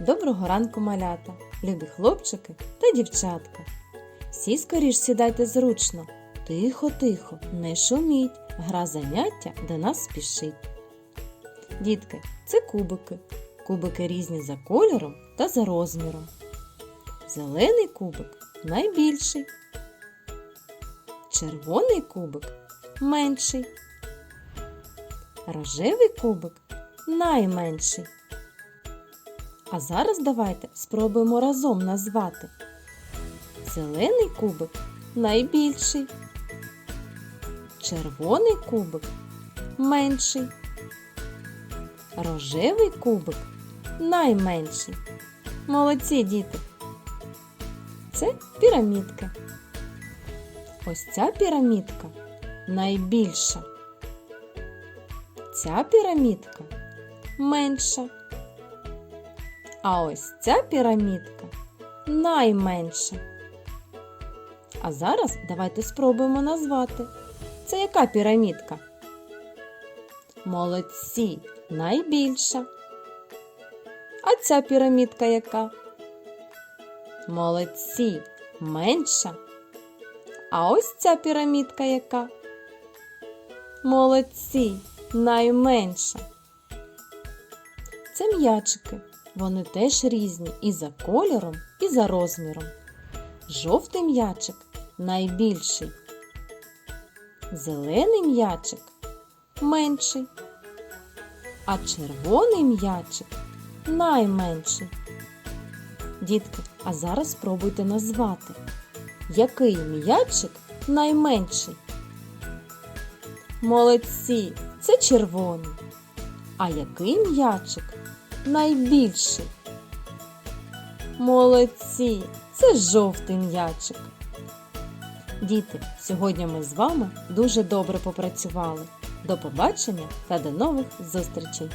Доброго ранку, малята, любі хлопчики та дівчатка. Всі скоріш сідайте зручно, тихо, тихо, не шуміть, гра заняття до нас спішить. Дітки, це кубики. Кубики різні за кольором та за розміром. Зелений кубик найбільший. Червоний кубик менший. Рожевий кубик найменший. А зараз давайте спробуємо разом назвати. Зелений кубик найбільший. Червоний кубик менший. Рожевий кубик найменший. Молодці діти. Це пірамідка. Ось ця пірамідка найбільша. Ця пірамідка менша. А ось ця пірамідка найменша. А зараз давайте спробуємо назвати. Це яка пірамідка? Молодці, найбільша. А ця пірамідка яка? Молодці, менша. А ось ця пірамідка яка? Молодці, найменша. Це м'ячики. Вони теж різні і за кольором, і за розміром. Жовтий м'ячик найбільший. Зелений м'ячик менший. А червоний м'ячик найменший. Дітки, а зараз спробуйте назвати, який м'ячик найменший. Молодці, це червоний. А який м'ячик найбільший? Молодці, це жовтий м'ячик. Діти, сьогодні ми з вами дуже добре попрацювали. До побачення та до нових зустрічей!